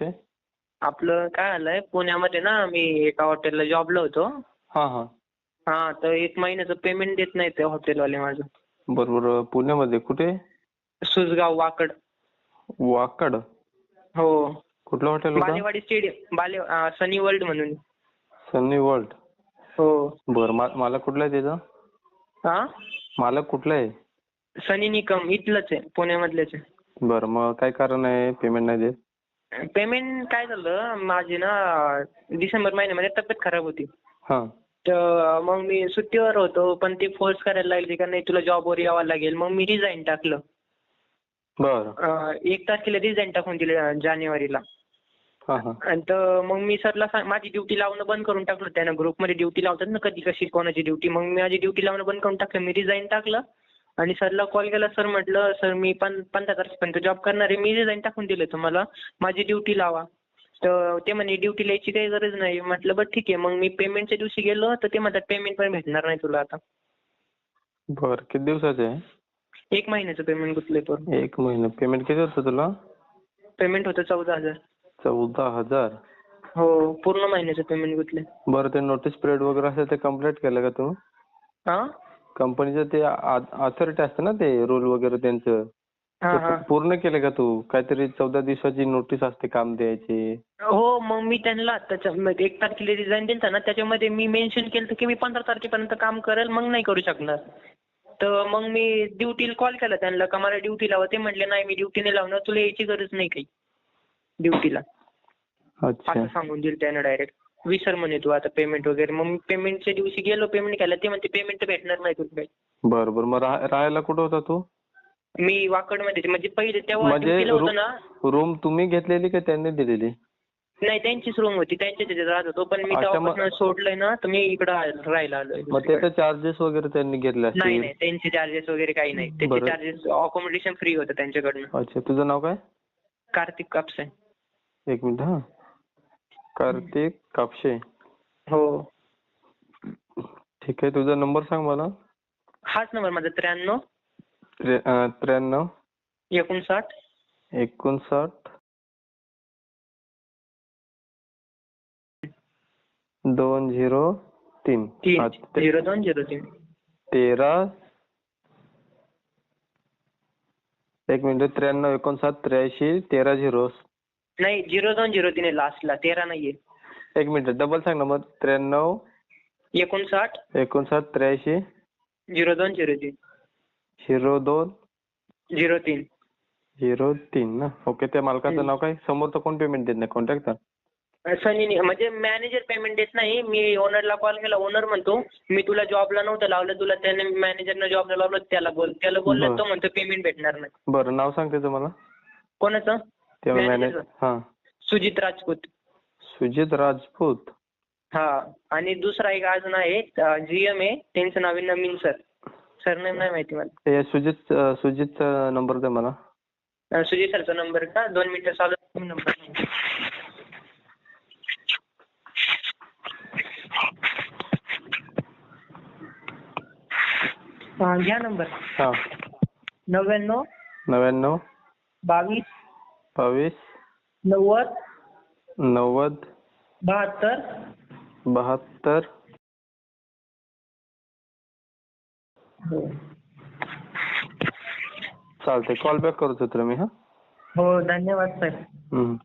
ते आपलं काय आलंय पुण्यामध्ये ना मी एका हॉटेलला जॉबला होतो. हां हां. हा तर एक महिन्याचं पेमेंट देत नाही ते हॉटेलवाले माझं. बरोबर पुण्यामध्ये कुठे? सुसगाव वाकड. वाकड? हो. कुठलं हॉटेल होतं? बालेवाडी स्टेडियम बाले अं, सनी वर्ल्ड म्हणून. सनी वर्ल्ड हो. बरं मा मालक कुठला आहे त्याचा हा? मालक कुठला आहे? सनी निकम इथलंच आहे पुण्यामधलेच आहे. बरं मग काय कारण आहे? पेमेंट नाही देत? पेमेंट काय झालं? माझी ना डिसेंबर महिन्यामध्ये तब्येत खराब होती. हां. तर मग मी सुट्टीवर होतो पण ते फोर्स करायला लागले का नाही तुला जॉबवर यावं लागेल. मग मी रिझाईन टाकलं. बरं. अं, एक तारखेला रिझाईन टाकून दिलं जानेवारीला. हां हां. आणि तर मग मी सरला सांग माझी ड्युटी लावणं बंद करून टाकलं. त्यानं ग्रुपमध्ये ड्युटी लावतात ना कधी कशी कोणाची ड्युटी मग मी माझी ड्युटी लावणं बंद करून टाकलं. मी रिझाईन टाकलं. आणि सरला कॉल केला सर म्हटलं सर मी पण पंधरा तारखेपर्यंत जॉब करणार आहे. मी रिझाईन टाकून दिलं तुम्हाला. माझी ड्युटी लावा. तर ते म्हणे ड्युटी लिहायची काही गरज नाही. म्हटलं बरं ठीक आहे. मग मी पेमेंटच्या दिवशी गेलो तर ते म्हणतात पेमेंट पण भेटणार नाही तुला आता. बरं किती दिवसाचे आहे? एक महिन्याचं पेमेंट गुतले तर एक महिना. पेमेंट किती होतं तुला? पेमेंट होतं चौदा हजार. चौदा हजार? हो पूर्ण महिन्याचं पेमेंट गुतले बरं ते नोटीस पिरियड वगैरे असेल ते कंप्लीट केलं का तू? हां कंपनीचं ते अथॉरिटी असतं ना ते रूल वगैरे त्यांचं. हां ते पूर्ण केलं का तू? काहीतरी चौदा दिवसाची नोटीस असते काम द्यायची. हो मग मी त्यांना त्याच्या एक तारखेला रिझाईन दिलता ना त्याच्यामध्ये मी मेन्शन केलं होतं की मी पंधरा तारखेपर्यंत काम करेल मग नाही करू शकणार. तर मग मी ड्युटीला कॉल केला त्यांना का मला ड्युटी लावा? ते म्हटले नाही मी ड्युटी नाही लावणार तुला यायची गरज नाही काही. ड्युटीला अच्छा. असं सांगून दिलं त्यानं डायरेक्ट विसर म्हणे तू आता पेमेंट वगैरे. मग मी पेमेंटच्या दिवशी गेलो पेमेंट केलं ते म्हणते पेमेंट भेटणार नाही तुला काही. बरं बरं. मग राह- राहायला कुठं होता तू? मी वाकडमध्ये म्हणजे पहिले तेव्हा म्हणजे ड्युटीला होतो ना? रूम तुम्ही घेतलेली का त्यांनी दिलेली? नाही त्यांचीच रूम होती. त्यांच्या तिथे राहत होतो. पण मी अच्छा, मग- तेव्हापासून सोडलंय ना तर मी इकडं राहायला आलोय मग त्याचे चार्जेस वगैरे त्यांनी घेतले नाही असतील? नाही त्यांचे चार्जेस वगैरे काही नाही. त्याचे. चार्जेस अकोमोडेशन फ्री होतं त्यांच्याकडनं. अच्छा तुझं नाव काय? कार्तिक कापसे एक मिनिट हा. कार्तिक कापशे. हो. ठीक आहे तुझा नंबर सांग मला. हाच नंबर माझा त्र्याण्णव. त्रे- अं, त्र्याण्णव. एकोणसाठ. एकोणसाठ. दोन झिरो तीन. तीन. ते- झिरो दोन झिरो तीन. तेरा. एक मिनिट त्र्याण्णव एकोणसाठ त्र्याऐंशी तेरा झिरो. नाही झिरो दोन झिरो तीन आहे लास्टला तेरा नाहीये. एक मिनिट डबल सांग नंबर त्र्याण्णव. एकोणसाठ. एकोणसाठ त्र्याऐंशी. झिरो दोन झिरो तीन. झिरो दोन. झिरो तीन. झिरो तीन ना? ओके त्या मालकाचं. नाव काय? समोरचं कोण पेमेंट देत नाही? कॉन्टॅक्टचा सनी म्हणजे मॅनेजर पेमेंट देत नाही. मी ओनरला कॉल केला ओनर म्हणतो मी तुला जॉबला नव्हतं लावलं तुला त्याने मॅनेजरनं जॉबला लावलं त्याला बोल त्याला बोललं बरं. तो म्हणतो पेमेंट भेटणार नाही. बरं नाव सांग त्याचं मला. कोणाचं? त्या Manager मॅनेज चं? हां. सुजित राजपूत. सुजित राजपूत? हा आणि दुसरा एक अजून आहे जीएम आहे त्यांचं नाव आहे नमीन सर सरनेम नाही माहिती मला. सुजित अं, सुजितचा नंबर दे मला. सुजित सरचा नंबर का? दोन मिनिटं चालू नंबर घ्या नंबर हां. नव्याण्णव नव्याण्णव. बावीस बावीस. नव्वद. नव्वद. बहात्तर. बहात्तर. हो. चालते कॉल बॅक करतो तुला मी हां? हो धन्यवाद सर हम्म.